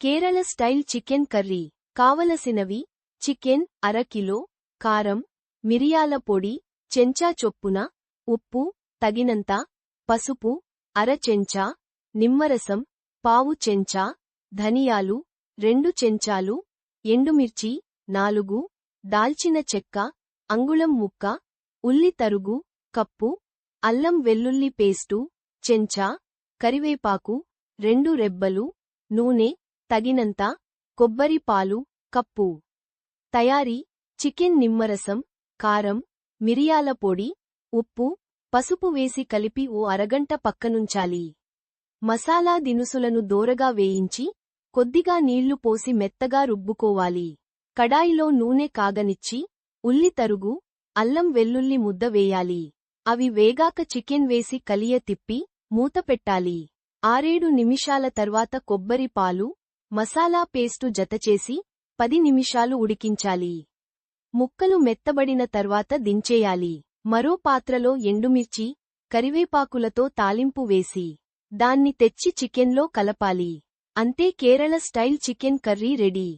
Kerala style chicken curry. కావలసినవి chicken అర kilo కారం మిరియాల పొడి చెంచా చొప్పున ఉప్పు తగినంత పసుపు అర చెంచా నిమ్మరసం పావు చెంచా ధనియాలు రెండు చెంచాలు ఎండుమిర్చి నాలుగు దాల్చిన చెక్క అంగుళం ముక్క ఉల్లి తరుగు కప్పు అల్లం వెల్లుల్లి పేస్టు చెంచా కరివేపాకు రెండు రెబ్బలు నూనె తగినంత కొబ్బరి పాలు కప్పు. తయారీ చికెన్ నిమ్మరసం కారం మిరియాల పొడి ఉప్పు పసుపు వేసి కలిపి ఓ అరగంట పక్కనుంచాలి. మసాలా దినుసులను దోరగా వేయించి కొద్దిగా నీళ్ళు పోసి మెత్తగా రుబ్బుకోవాలి. కడాయిలో నూనె కాగనిచ్చి ఉల్లి తరుగు అల్లం వెల్లుల్లి ముద్ద వేయాలి. అవి వేగాక చికెన్ వేసి కలియ తిప్పి మూత పెట్టాలి. ఆరేడు నిమిషాల తర్వాత కొబ్బరి పాలు మసాలా పేస్టు జతచేసి పది నిమిషాలు ఉడికించాలి. ముక్కలు మెత్తబడిన తర్వాత దించేయాలి. మరో పాత్రలో ఎండుమిర్చి కరివేపాకులతో తాలింపు వేసి దాన్ని తెచ్చి చికెన్లో కలపాలి. అంతే Kerala style chicken curry ready.